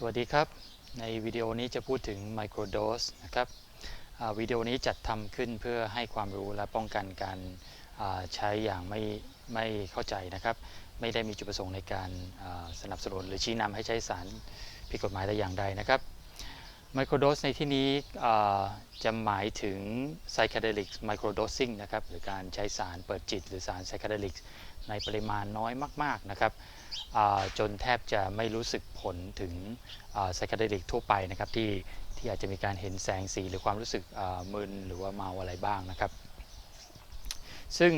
สวัสดีครับ ในวิดีโอนี้จะพูดถึงไมโครโดสนะครับวิดีโอนี้จัดทำขึ้นเพื่อให้ความรู้และป้องกันการใช้อย่างไม่ไม่เข้าใจนะครับ ไม่ได้มีจุดประสงค์ในการสนับสนุนหรือชี้นำให้ใช้สารผิดกฎหมายแต่อย่างใดนะครับไมโครโดสในที่นี้จะหมายถึง psychedelic microdosing นะครับหรือการใช้สารเปิดจิต หรือสาร psychedelic ในปริมาณน้อยมากๆนะครับจนแทบจะไม่รู้สึกผลถึงไซค e เดลิกทั่วไปนะครับที่ที่อาจจะมีการเห็นแสงสีหรือความรู้สึกมึนหรือว่าเมาอะไรบ้างนะครับ ซึ่ง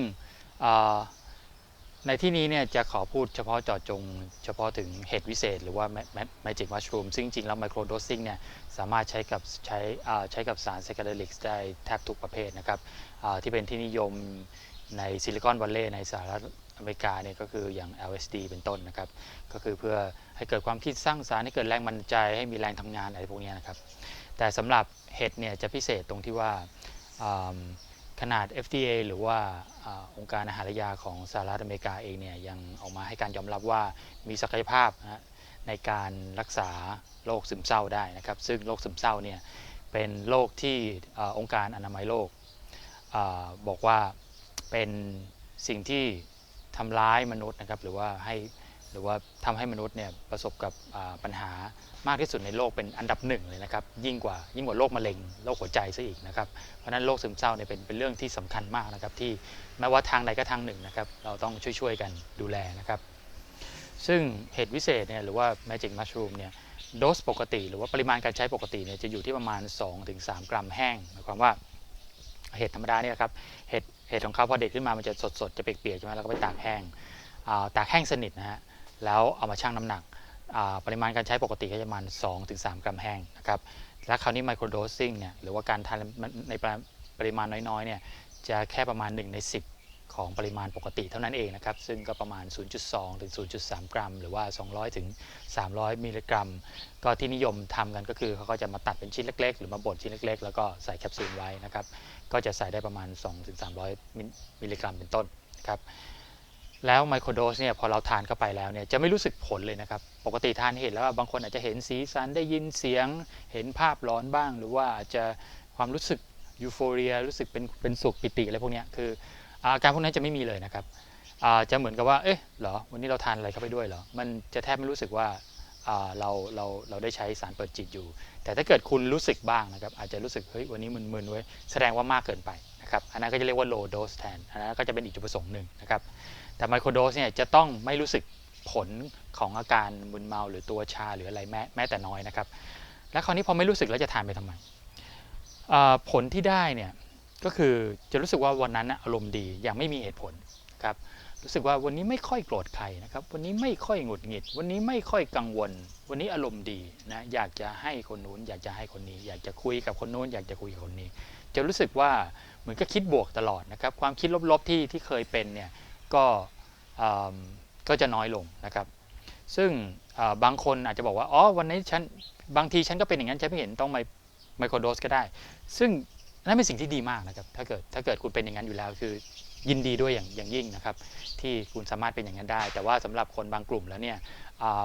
ในที่นี้เนี่ยจะขอพูดเฉพาะเจาะจง เฉพาะถึงเห็ดวิเศษ หรือว่า Magic Mushroom ซึ่งจริงแล้ว Micro Dosing เนี่ยสามารถใช้กับใช้ใช้กับสาร Psychedelics ได้แทบทุกประเภทนะครับที่เป็นที่นิยมในซิลิคอนวัลเลย์ในสหรัฐ อเมริกาเนี่ยก็คืออย่าง LSD เป็นต้นนะครับ ก็คือเพื่อให้เกิดความคิดสร้างสารรค์ให้เกิดแรงบันดาลใจให้มีแรงทำงานอะไรพวกนี้นะครับ แต่สำหรับเห็ดเนี่ยจะพิเศษตรงที่ว่าขนาด FDA หรือว่าอองค์การอาหารและยาของสหรัฐอเมริกาเองเนี่ยยังออกมาให้การยอมรับว่ามีศักยภาพนะในการรักษาโรคซึมเศร้าได้นะครับ ซึ่งโรคซึมเศร้าเนี่ยเป็นโรคที่อองค์การอนามัยโลกอบอกว่าเป็นสิ่งที่ ทำร้ายมนุษย์นะครับหรือว่าให้หรือว่าทำให้มนุษย์เนี่ยประสบกับปัญหามากที่สุดในโลกเป็นอันดับหนึ่งเลยนะครับยิ่งกว่ายิ่งกว่าโรคมะเร็งโรคหัวใจซะอีกนะครับเพราะนั้นโรคซึมเศร้าเนี่ยเป็นเป็นเรื่องที่สำคัญมากนะครับที่ไม่ว่าทางใดก็ทางหนึ่งนะครับเราต้องช่วยๆกันดูแลนะครับซึ่งเห็ดวิเศษเนี่ยหรือว่า Magic Mushroom เนี่ยโดสปกติ หรือว่าปริมาณการใช้ปกติเนี่ยจะอยู่ที่ประมาณ 2-3 กรัมแห้งหมายความว่าเห็ดธรรมดาเนี่ยครับเห็ด เห็ดของเขาพอเด็ดขึ้นมามันจะสดๆจะเปียกๆใช่ไหมแล้วก็ไปตากแห้งาตากแห้งสนิทนะฮะแล้วเอามาชั่งน้ำหนักปริมาณการใช้ปกติก็จะประมาณ 2-3 กรัมแห้งนะครับแล้วคราวนี้ไมโครโดสซิ่งเนี่ยหรือว่าการทานในปริมาณน้อยๆเนี่ยจะแค่ประมาณ 1 ใน 10 ของปริมาณปกติเท่านั้นเองนะครับซึ่งก็ประมาณ 0.2 ถึง 0.3 กรัม หรือว่า 200 ถึง 300 มิลลิกรัม ก็ที่นิยมทำกันก็คือเขาก็จะมาตัดเป็นชิ้นเล็ก ๆ หรือมาบดชิ้นเล็ก ๆ แล้วก็ใส่แคปซูลไว้นะครับ ก็จะใส่ได้ประมาณ2ถึง300มิลมิลลิกรัมเป็นต้นนะครับแล้วไมโครโดสเนี่ยพอเราทานเข้าไปแล้วเนี่ยจะไม่รู้สึกผลเลยนะครับ ปกติทานเห็นแล้วบางคนอาจจะเห็นสีสันได้ยินเสียง เห็นภาพร้อนบ้าง หรือว่าอาจจะความรู้สึกยูโฟเรียรู้สึกเป็นเป็นสุขปิติอะไรพวกนี้คืออาการพวกนั้นจะไม่มีเลยนะครับจะเหมือนกับว่าเอ๊ะเหรอวันนี้เราทานอะไรเข้าไปด้วยเหรอมันจะแทบไม่รู้สึกว่าอ่าเราเราเราได้ใช้สารเปิดจิตอยู่ แต่ถ้าเกิดคุณรู้สึกบ้างนะครับอาจจะรู้สึกเฮ้ยวันนี้มึนๆเว้แสดงว่ามากเกินไปนะครับอันนั้นก็จะเรียกว่า low dose แทนอันนั้นก็จะเป็นอีกจุดประสงค์หนึ่งนะครับแต่ไมโครโดสเนี่ยจะต้องไม่รู้สึกผลของอาการมึนเมาหรือตัวชาหรืออะไรแม้แม้แต่น้อยนะครับแล้วคราวนี้พอไม่รู้สึกแล้วจะทานไปทำไมผลที่ได้เนี่ยก็คือจะรู้สึกว่าวันนั้นอารมณ์ดีอย่างไม่มีเหตุผลครับ รู้สึกว่าวันนี้ไม่ค่อยโกรธใครนะครับ วันนี้ไม่ค่อยหงุดหงิด วันนี้ไม่ค่อยกังวล วันนี้อารมณ์ดีนะอยากจะให้คนนู้นอยากจะให้คนนี้ อยากจะคุยกับคนนู้นอยากจะคุยกับคนนี้ จะรู้สึกว่าเหมือนก็คิดบวกตลอดนะครับ ความคิดลบๆที่ที่เคยเป็นเนี่ยก็ก็จะน้อยลงนะครับ ซึ่งบางคนอาจจะบอกว่าอ๋อวันนี้ฉันบางทีฉันก็เป็นอย่างนั้นฉันไม่เห็นต้องไมไมโครโดสก็ได้ ซึ่งนั่นเป็นสิ่งที่ดีมากนะครับถ้าเกิดถ้าเกิดคุณเป็นอย่างนั้นอยู่แล้วคือ ยินดีด้วยอย่างอย่างยิ่งนะครับ ที่คุณสามารถเป็นอย่างนั้นได้ แต่ว่าสำหรับคนบางกลุ่มแล้วเนี่ย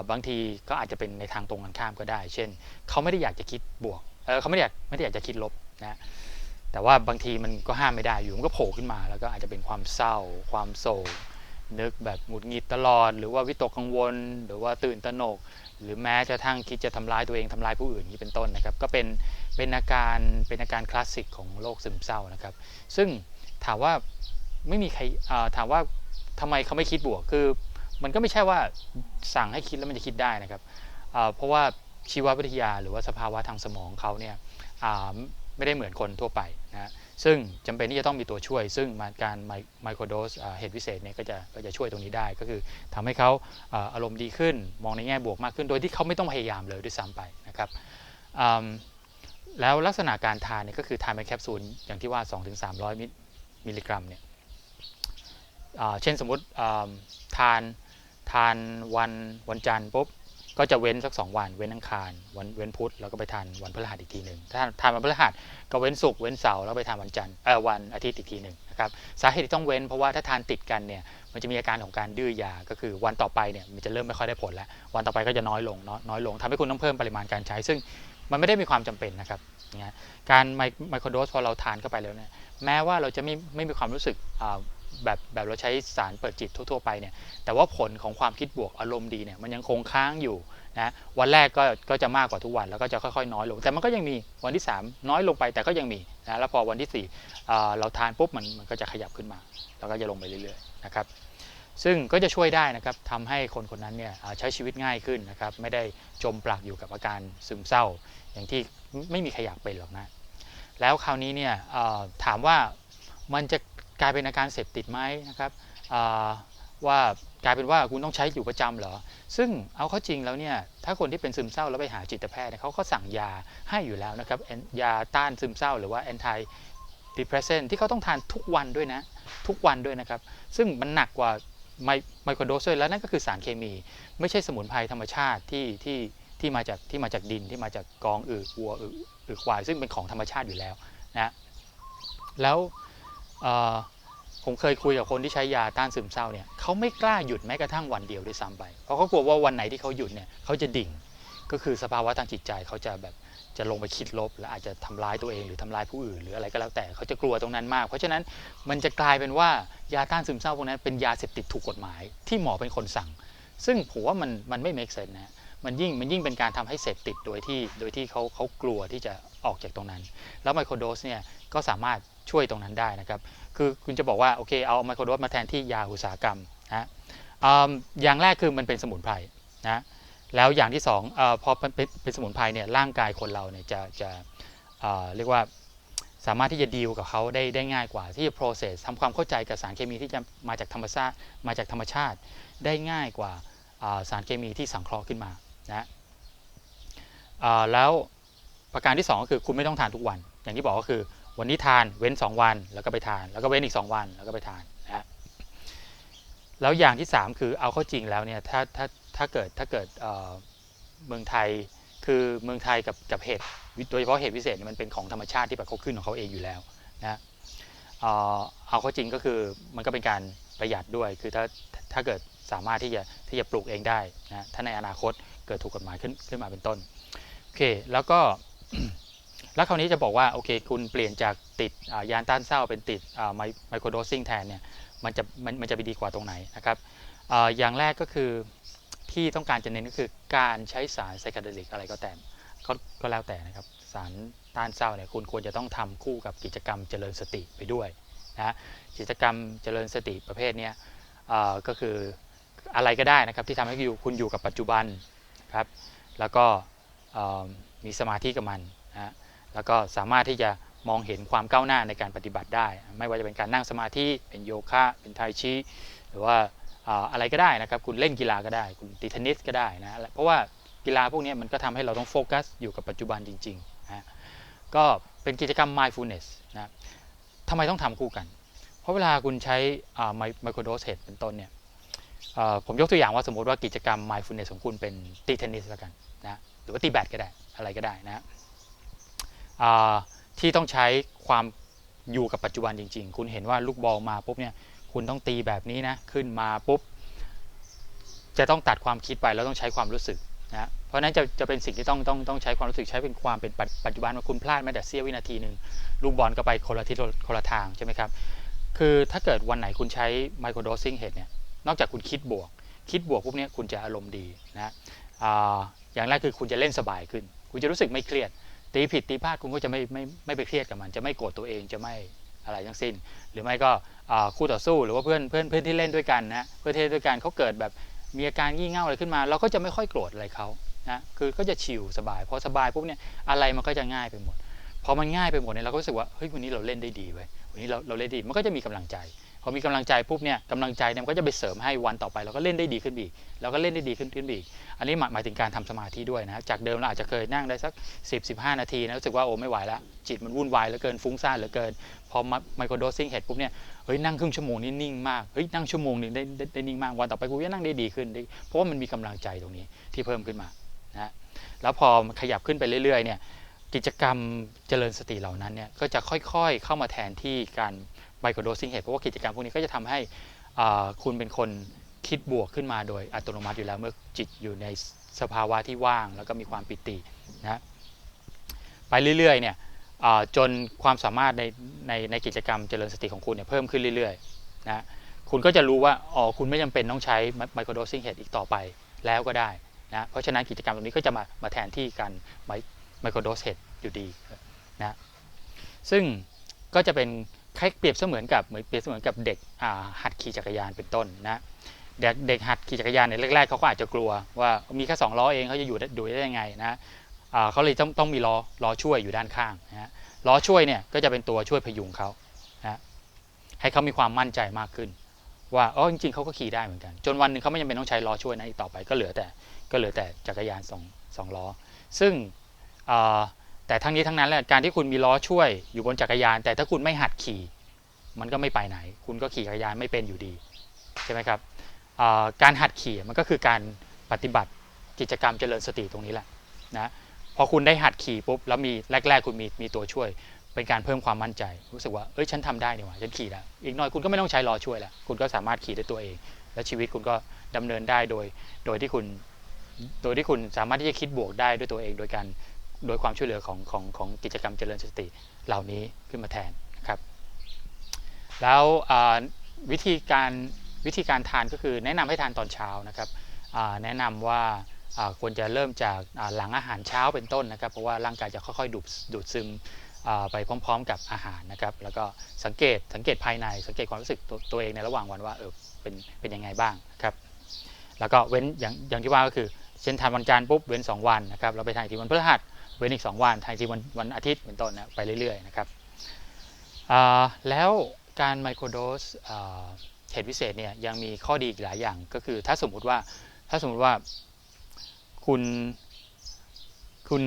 บางทีก็อาจจะเป็นในทางตรงกันข้ามก็ได้ เช่น เขาไม่ได้อยากจะคิดบวกเเขาไม่ได้อยากไม่ได้อยากจะคิดลบนะแต่ว่าบางทีมันก็ห้ามไม่ได้อยู่มันก็โผล่ขึ้นมา แล้วก็อาจจะเป็นความเศร้า ความโศกนึกแบบหงุดหงิดตลอด หรือว่าวิตกกังวล หรือว่าตื่นตระหนก หรือแม้จะทั้งคิดจะทำร้ายตัวเองทำร้ายผู้อื่นนี้เป็นต้นนะครับ ก็เป็นเป็นอาการเป็นอาการคลาสสิกของโรคซึมเศร้านะครับ ซึ่งถามว่า ไม่มีใครถามว่าทำไมเขาไม่คิดบวก คือมันก็ไม่ใช่ว่าสั่งให้คิดแล้วมันจะคิดได้นะครับ เพราะว่าชีววิทยาหรือว่าสภาวะทางสมองเขาเนี่ยไม่ได้เหมือนคนทั่วไปนะซึ่งจำเป็นที่จะต้องมีตัวช่วย ซึ่งาการไมโครโดสเห็ดวิเศษเนี่ยก็จะก็จะช่วยตรงนี้ได้ ก็คือทำให้เขาอารมณ์ดีขึ้น มองในแง่บวกมากขึ้น โดยที่เขาไม่ต้องพยายามเลยด้วยซ้ำไปนะครับแล้วลักษณะการทานเนี่ยก็คือทานเป็นแคปซูลอย่างที่ว่า 2-300 มิลมิลลิกรัมเนี่ย เช่นสมมติทานทานวันวันจันทร์ปุ๊บก็จะเว้นสัก 2 วัน เว้นอังคารวันเว้นพุธแล้วก็ไปทานวันพฤหัสอีกทีหนึ่งถ้าทานวันพฤหัสก็เว้นศุกร์เว้นเสาร์แล้วไปทานวันจันทร์เออวันอาทิตย์อีกทีหนึ่งนะครับสาเหตุที่ต้องเว้นเพราะว่าถ้าทานติดกันเนี่ยมันจะมีอาการของการดื้อยาก็คือวันต่อไปเนี่ยมันจะเริ่มไม่ค่อยได้ผลแล้ว วันต่อไปก็จะน้อยลงน้อยน้อยลงทำให้คุณต้องเพิ่มปริมาณการใช้ ซึ่งมันไม่ได้มีความจำเป็นนะครับการไมไมโครโดสพอเราทานเข้าไปแล้วเนี่ยแม้ว่าเราจะไม่ไม่มีความรู้สึกอ่า แบบแบบเราใช้สารเปิดจิตทั่วๆไปเนี่ยแต่ว่าผลของความคิดบวกอารมณ์ดีเนี่ยมันยังคงค้างอยู่นะวันแรกก็ก็จะมากกว่าทุกวันแล้วก็จะค่อยๆ น้อยลง แต่มันก็ยังมีวันที่ 3 น้อยลงไปแต่ก็ยังมีนะแล้วพอวันที่4อ่เราทานปุ๊บมันมันก็จะขยับขึ้นมา แล้วก็จะลงไปเรื่อยๆนะครับซึ่งก็จะช่วยได้นะครับทำให้คนคนนั้นเนี่ยใช้ชีวิตง่ายขึ้นนะครับไม่ได้จมปลักอยู่กับอาการซึมเศร้า อย่างที่ไม่มีใครอยากเป็นหรอกนะแล้วคราวนี้เนี่ยถามว่ามันจะ กลายเป็นอาการเสพติดไหมนะครับว่ากลายเป็นว่าคุณต้องใช้อยู่ประจำเหรอ ซึ่งเอาเข้าจริงแล้วเนี่ยถ้าคนที่เป็นซึมเศร้าแล้วไปหาจิตแพทย์เนี่ยเขาก็สั่งยาให้อยู่แล้วนะครับยาต้านซึมเศร้าหรือว่า anti depressant ที่เขาต้องทานทุกวันด้วยนะ ทุกวันด้วยนะครับ ซึ่งมันหนักกว่าไมไมโครโดสด้วยแล้วนั่นก็คือสารเคมี ไม่ใช่สมุนไพรธรรมชาติที่ที่ที่มาจากที่มาจากดินที่มาจากกองอึวัวอึอึควาย ซึ่งเป็นของธรรมชาติอยู่แล้วนะแล้ว ผมเคยคุยกับคนที่ใช้ยาต้านซึมเศร้าเนี่ยเขาไม่กล้าหยุดแม้กระทั่งวันเดียวด้วยซ้ำไป เพราะเขากลัวว่าวันไหนที่เขาหยุดเนี่ยเขาจะดิ่ง ก็คือสภาวะทางจิตใจเขาจะแบบจะลงไปคิดลบ และอาจจะทำร้ายตัวเองหรือทำร้ายผู้อื่น หรืออะไรก็แล้วแต่เขาจะกลัวตรงนั้นมาก เพราะฉะนั้นมันจะกลายเป็นว่ายาต้านซึมเศร้าพวกนั้นเป็นยาเสพติดถูกกฎหมาย ที่หมอเป็นคนสั่ง ซึ่งผมว่ามันมันไม่ make sense นะมันยิ่งมันยิ่งเป็นการทำให้เสพติดโดยที่โดยที่เขาเขากลัวที่จะออกจากตรงนั้น แล้วไมโครโดสเนี่ยก็สามารถ ช่วยตรงนั้นได้นะครับ คือคุณจะบอกว่าโอเคเอาไมโครโดสมาแทนที่ยาอุตสาหกรรมนะอย่างแรกคือมันเป็นสมุนไพรนะแล้วอย่างที่สองอพอเป็นเป็นสมุนไพรเนี่ยร่างกายคนเราเนี่ยจะจะเรียกว่าสามารถที่จะดีลกับเขาได้ได้ง่ายกว่าที่จะ process ทำความเข้าใจกับสารเคมีที่จะมาจากธรรมชาติมาจากธรรมชาติได้ง่ายกว่าสารเคมีที่สังเคราะห์ขึ้นมานะแล้วประการที่ 2 ก็คือคุณไม่ต้องทานทุกวัน อย่างที่บอกก็คือ วันนี้ทานเว้น 2 วันแล้วก็ไปทาน แล้วก็เว้นอีก 2 วันแล้วก็ไปทานนะฮะแล้วอย่างที่ 3 คือเอาเข้าจริงแล้วเนี่ยถ้าถ้าถ้าเกิดถ้าเกิดเมืองไทยคือเมืองไทยกับกับเห็ดโดยเฉพาะเห็ดพิเศษมันเป็นของธรรมชาติที่แบบเขาขึ้นของเขาเองอยู่แล้วนะเอ่อเอาเข้าจริงก็คือมันก็เป็นการประหยัดด้วยคือถ้าถ้าเกิดสามารถที่จะที่จะปลูกเองได้นะถ้าในอนาคตเกิดถูกกฎหมายขึ้นขึ้นมาเป็นต้นโอเคแล้วก็ แล้วคราวนี้จะบอกว่าโอเคคุณเปลี่ยนจากติดอ่ายาต้านเศร้าเป็นติดไมโครโดซิ่งแทนเนี่ยมันจะมันมันจะไปดีกว่าตรงไหนนะครับออย่างแรกก็คือที่ต้องการจะเน้นก็คือการใช้สารไซคาเดลิกอะไรก็แต่ก็ก็แล้วแต่นะครับสารต้านเศร้าเนี่ยคุณควรจะต้องทำคู่กับกิจกรรมเจริญสติไปด้วยนะกิจกรรมเจริญสติประเภทนี้ก็คืออะไรก็ได้นะครับที่ทำให้อยู่คุณอยู่กับปัจจุบันครับแล้วก็มีสมาธิกับมันนะ แล้วก็สามารถที่จะมองเห็นความก้าวหน้าในการปฏิบัติได้ ไม่ว่าจะเป็นการนั่งสมาธิเป็นโยคะ เป็นไทชีหรือว่าอะไรก็ได้นะครับ คุณเล่นกีฬาก็ได้ คุณตีเทนนิสก็ได้นะเพราะว่ากีฬาพวกนี้มันก็ทำให้เราต้องโฟกัสอยู่กับปัจจุบันจริงๆนะก็เป็นกิจกรรม mindfulness นะทำไมต้องทำคู่กัน เพราะเวลาคุณใช้ไมโครโดสเฮดเป็นต้นเนี่ยผมยกตัวอย่างว่าสมมติว่ากิจกรรม mindfulness ของคุณเป็นตีเทนนิสแล้วกันนะหรือว่าตีแบดก็ได้อะไรก็ได้นะ ที่ต้องใช้ความอยู่กับปัจจุบันจริง ๆ คุณเห็นว่าลูกบอลมาปุ๊บเนี่ยคุณต้องตีแบบนี้นะขึ้นมาปุ๊บจะต้องตัดความคิดไปแล้วต้องใช้ความรู้สึกนะเพราะนั้นจะจะเป็นสิ่งที่ต้องต้องต้องใช้ความรู้สึกใช้เป็นความเป็นปัจจุบันว่าคุณพลาดแม้แต่เสี้ยววินาทีหนึ่งลูกบอลก็ไปคนละทิศคนละทางใช่ไหมครับคือถ้าเกิดวันไหนคุณใช้ไมโครโดซิ่งเฮดเนี่ยนอกจากคุณคิดบวก คิดบวกปุ๊บเนี่ยคุณจะอารมณ์ดีนะออย่างแรกคือคุณจะเล่นสบายขึ้น คุณจะรู้สึกไม่เครียด ตีผิดตีพลาดคุณก็จะไม่ไม่ไม่ไปเครียดกับมัน จะไม่โกรธตัวเองจะไม่อะไรทั้งสิ้น หรือไม่ก็คู่ต่อสู้หรือว่าเพื่อนเพื่อนเพื่อนที่เล่นด้วยกันนะเพื่อนที่เล่นด้วยกันเขาเกิดแบบมีอาการงี่เง่าอะไรขึ้นมา เราก็จะไม่ค่อยโกรธอะไรเขานะคือก็จะชิลสบายพอสบายปุ๊บเนี่ยอะไรมันก็จะง่ายไปหมดพอมันง่ายไปหมดเนี่ยเราก็รู้สึกว่าเฮ้ยวันนี้เราเล่นได้ดีเว้ยวันนี้เราเราเล่นดีมันก็จะมีกำลังใจ พอมีกำลังใจปุ๊บเนี่ยกำลังใจเนี่ยมันก็จะไปเสริมให้วันต่อไปเราก็เล่นได้ดีขึ้นอีกเราก็เล่นได้ดีขึ้นขึ้นอีก อันนี้หมายถึงการทำสมาธิด้วยนะจากเดิมเราอาจจะเคยนั่งได้สัก 10 15 นาทีนะรู้สึกว่าโอ้ไม่ไหวแล้วจิตมันวุ่นวายเหลือเกินฟุ้งซ่านเหลือเกิน พอไมโครโดสซิ่งเห็ดปุ๊บเนี่ยเฮ้ยนั่งครึ่งชั่วโมงนี่นิ่งมากเฮ้ยนั่งชั่วโมงนึงได้ได้นิ่งมากวันต่อไปกูจะนั่งได้ดีขึ้นด้เพราะว่ามันมีกำลังใจตรงนี้ที่เพิ่มขึ้นมานะแล้วพอขยับขึ้นไปเรื่อยๆเนี่ยกิจกรรมเจริญสติเหล่านั้นเนี่ยก็จะค่อยๆเข้ามาแทนที่การ ไมโครโดสซิ่งเห็ดเพราะว่ากิจกรรมพวกนี้ก็จะทำให้คุณเป็นคนคิดบวกขึ้นมาโดยอัตโนมัติอยู่แล้วเมื่อจิตอยู่ในสภาวะที่ว่าง แล้วก็มีความปิตินะไปเรื่อยๆเนี่ยจนความสามารถในในในกิจกรรมเจริญสติของคุณเนี่ยเพิ่มขึ้นเรื่อยๆนะคุณก็จะรู้ว่าอ๋อคุณไม่จำเป็นต้องใช้ไมโครโดสซิ่งเห็ดอีกต่อไปแล้วก็ได้นะเพราะฉะนั้นกิจกรรมตรงนี้ก็จะมามาแทนที่การไมโครโดสเห็ดอยู่ดีนะซึ่งก็จะเป็น คล้ายเปรียบเสมือนกับเหมือนเปรียบเสมือนกับเด็กหัดขี่จักรยานเป็นต้นนะเด็กเด็กหัดขี่จักรยานเนี่ยแรกๆเขาก็อาจจะกลัวว่ามีแค่สองล้อเองเขาจะอยู่ดูได้ยังไงนะเขาเลยต้องต้องมีล้อล้อช่วยอยู่ด้านข้างนะฮะล้อช่วยเนี่ยก็จะเป็นตัวช่วยพยุงเขานะให้เขามีความมั่นใจมากขึ้น ว่าอ๋อจริง ๆเขาก็ขี่ได้เหมือนกัน จนวันหนึ่งเขาไม่จำเป็นต้องใช้ล้อช่วยนะอีกต่อไปก็เหลือแต่ก็เหลือแต่จักรยานสองสองล้อ ซึ่งอ แต่ทั้งนี้ทั้งนั้นแหละการที่คุณมีล้อช่วยอยู่บนจักรยาน แต่ถ้าคุณไม่หัดขี่ มันก็ไม่ไปไหน คุณก็ขี่จักรยานไม่เป็นอยู่ดีใช่ไหมครับการหัดขี่มันก็คือการปฏิบัติกิจกรรมเจริญสติตรงนี้แหละนะพอคุณได้หัดขี่ปุ๊บแล้วมีแรก ๆ คุณมีมีตัวช่วย เป็นการเพิ่มความมั่นใจ รู้สึกว่าเอ้ยฉันทำได้นี่หว่าฉันขี่แล้วอีกหน่อยคุณก็ไม่ต้องใช้ล้อช่วยแล้วคุณก็สามารถขี่ด้วยตัวเอง และชีวิตคุณก็ดำเนินได้โดย โดยที่คุณ โดยที่คุณสามารถที่จะคิดบวกได้ด้วยตัวเอง โดยการ โดยความช่วยเหลือของของของกิจกรรมเจริญสติเหล่านี้ขึ้นมาแทนนะครับ แล้ววิธีการวิธีการทานก็คือแนะนำให้ทานตอนเช้านะครับแนะนำว่าอ่าควรจะเริ่มจากหลังอาหารเช้าเป็นต้นนะครับ เพราะว่าร่างกายจะค่อยๆ ดูดดูดซึมไปพร้อม ๆ กับอาหารนะครับ แล้วก็สังเกตสังเกตภายในสังเกตความรู้สึกตัวตัวเองในระหว่างวันว่าเออเป็นเป็นยังไงบ้างครับ แล้วก็เว้นอย่างอย่างที่ว่าก็คือเช่นทานวันจันทร์ปุ๊บเว้น 2 วันนะครับเราไปทานอีกทีวันพฤหัส เว้นอีก 2 วันทานอีกทีวันวันอาทิตย์เป็นต้นนะไปเรื่อยๆนะครับแล้วการไมโครโดสเหตุพิเศษเนี่ยยังมีข้อดีอีกหลายอย่างก็คือถ้าสมมุติว่าถ้าสมมุติว่าคุณคุณ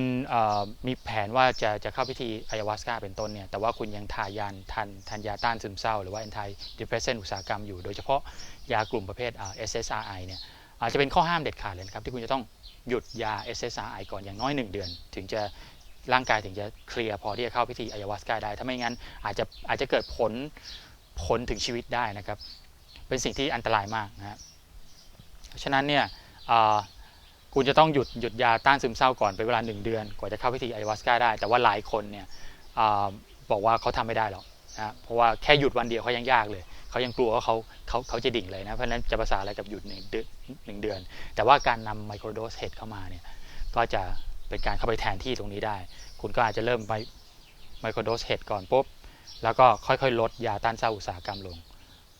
มีแผนว่าจะจะเข้าพิธีอายาวาสกาเป็นต้นเนี่ยแต่ว่าคุณยังทายานทันทันยาต้านซึมเศร้า หรือว่า anti depressant อุตสาหกรรมอยู่ โดยเฉพาะยากลุ่มประเภทอ่า SSRI เนี่ย อาจจะเป็นข้อห้ามเด็ดขาดเลยนะครับที่คุณจะต้องหยุดยา SSRI ก่อนอย่างน้อย 1 เดือน ถึงจะร่างกายถึงจะเคลียร์พอที่จะเข้าพิธีอายวาสกาได้ ถ้าไม่งั้นอาจจะอาจจะเกิดผลผลถึงชีวิตได้นะครับ เป็นสิ่งที่อันตรายมากนะครับเพราะฉะนั้นเนี่ยคุณจะต้องหยุดหยุดยาต้านซึมเศร้าก่อนเป็นเวลา 1 เดือน กว่าจะเข้าพิธีไอวาสกาได้ แต่ว่าหลายคนเนี่ยอบอกว่าเขาทำไม่ได้หรอกนะเพราะว่าแค่หยุดวันเดียวเขายังยากเลย เขายังกลัวว่าเขาเขาเขาจะดิ่งเลยนะ เพราะฉะนั้นจะภาษาอะไรกับหยุดหนึ่งเดือนหนึ่งเดือน แต่ว่าการนำไมโครโดสเฮดเข้ามาเนี่ยก็จะเป็นการเข้าไปแทนที่ตรงนี้ได้ คุณก็อาจจะเริ่มไมไมโครโดสเฮดก่อนปุ๊บแล้วก็ค่อยๆ ลดยาต้านเศร้าอุตสาหกรรมลง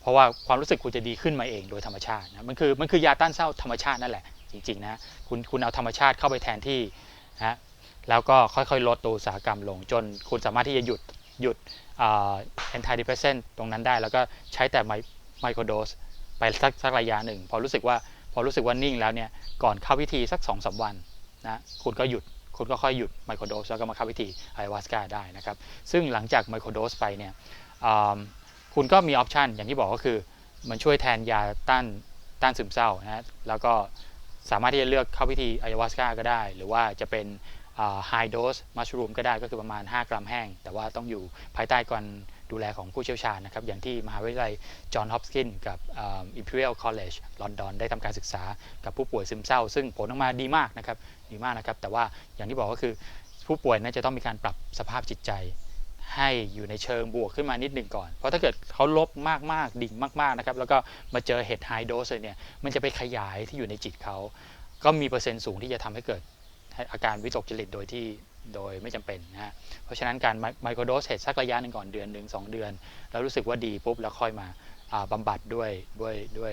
เพราะว่าความรู้สึกคุณจะดีขึ้นมาเองโดยธรรมชาตินะมันคือมันคือยาต้านเศร้าธรรมชาตินั่นแหละจริงๆนะคุณคุณเอาธรรมชาติเข้าไปแทนที่นะแล้วก็ค่อยๆ ลดตัวอุตสาหกรรมลง จนคุณสามารถที่จะหยุด หยุดแอ่า anti depressant ตรงนั้นได้ แล้วก็ใช้แต่ไมโครโดสไปสักสักระยะหนึ่ง พอรู้สึกว่าพอรู้สึกว่านิ่งแล้วเนี่ยก่อนเข้าพิธีสัก2อสวันนะคุณก็หยุดคุณก็ค่อยหยุดไมโครโดสแล้วก็มาเข้าพิธีไอวาสกาได้นะครับ ซึ่งหลังจากไมโครโดสไปเนี่ยคุณก็มีออปชันอย่างที่บอกก็คือ มันช่วยแทนยาต้านต้านซึมเศร้านะแล้วก็สามารถที่จะเลือกเข้าพิธีไอวาสกาก็ได้ หรือว่าจะเป็น high dose mushroom ก็ได้ก็คือประมาณ 5 กรัมแห้ง แต่ว่าต้องอยู่ภายใต้การดูแลของผู้เชี่ยวชาญนะครับ อย่างที่มหาวิทยาลัยจอห์นฮอปกินส์กับอ่า Imperial College ลอนดอนได้ทำการศึกษากับผู้ป่วยซึมเศร้า ซึ่งผลออกมาดีมากนะครับดีมากนะครับ แต่ว่าอย่างที่บอกก็คือผู้ป่วยน่าจะต้องมีการปรับสภาพจิตใจให้อยู่ในเชิงบวกขึ้นมานิดหนึ่งก่อน เพราะถ้าเกิดเขาลบมาก ๆ ดิ่งมาก ๆ นะครับ แล้วก็มาเจอเฮดไฮโดสเลยเนี่ย มันจะไปขยายที่อยู่ในจิตเขา ก็มีเปอร์เซ็นต์สูงที่จะทำให้เกิด อาการวิตกจริตโดยที่โดยไม่จำเป็นนะฮะเพราะฉะนั้นการไมโครโดสเฮดสักระยะหนึ่งก่อนเดือนหนึ่งสองเดือน แล้วรู้สึกว่าดีปุ๊บแล้วค่อยมาบำบำบัดด้วยด้วยด้วย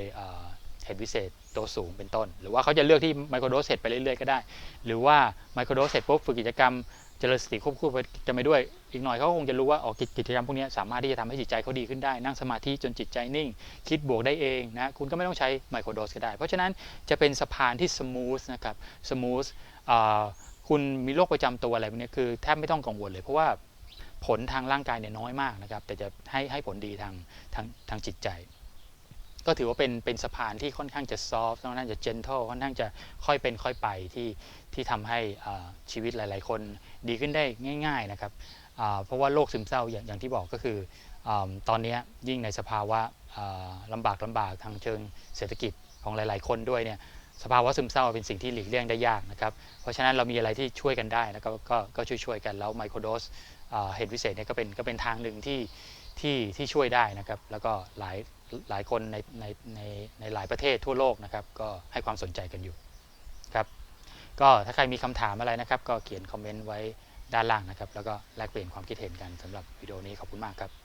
เหตุวิเศษตัวสูงเป็นต้น หรือว่าเขาจะเลือกที่ไมโครโดสเฮดไปเรื่อยๆก็ได้ หรือว่าไมโครโดสเฮดปุ๊บฝึกกิจกรรมเจริญสติควบคู่ไปกันไปด้วย อีกหน่อยเขาคงจะรู้ว่าออกกิจกรรมพวกนี้สามารถที่จะทำให้จิตใจเขาดีขึ้นได้ นั่งสมาธิจนจิตใจนิ่ง คิดบวกได้เองนะคุณก็ไม่ต้องใช้ไมโครโดสก็ได้ เพราะฉะนั้นจะเป็นสะพานที่สมูทนะครับสมูทคุณมีโรคประจำตัวอะไรพวกนี้คือแทบไม่ต้องกังวลเลยเพราะว่าผลทางร่างกายเนี่ยน้อยมากนะครับ แต่จะให้ให้ผลดีทางทางทางจิตใจ ก็ถือว่าเป็นเป็นสะพานที่ค่อนข้างจะซอฟต์ค่อนข้างจะเจนทัลค่อนข้างจะค่อยเป็นค่อยไปที่ที่ทำให้ชีวิตหลาย ๆ คนดีขึ้นได้ง่าย ๆ นะครับ เพราะว่าโรคซึมเศร้าอย่างที่บอกก็คืออตอนนี้ยิ่งในสภาวะอ่าลำบากลำบากทางเชิงเศรษฐกิจของหลาย ๆ คนด้วยเนี่ยสภาวะซึมเศร้าเป็นสิ่งที่หลีกเลี่ยงได้ยากนะครับ เพราะฉะนั้นเรามีอะไรที่ช่วยกันได้แล้วก็ก็ก็ช่วยช่วยๆกันแล้วไมโครโดสเห็ดวิเศษเนี่ยก็เป็นก็เป็นทางหนึ่งที่ที่ที่ช่วยได้นะครับ แล้วก็หลายหลายคนในในในในหลายประเทศทั่วโลกนะครับก็ให้ความสนใจกันอยู่ครับก็ถ้าใครมีคำถามอะไรนะครับ ก็เขียนคอมเมนต์ไว้ ด้านล่างนะครับ แล้วก็แลกเปลี่ยนความคิดเห็นกันสำหรับวิดีโอนี้ขอบคุณมากครับ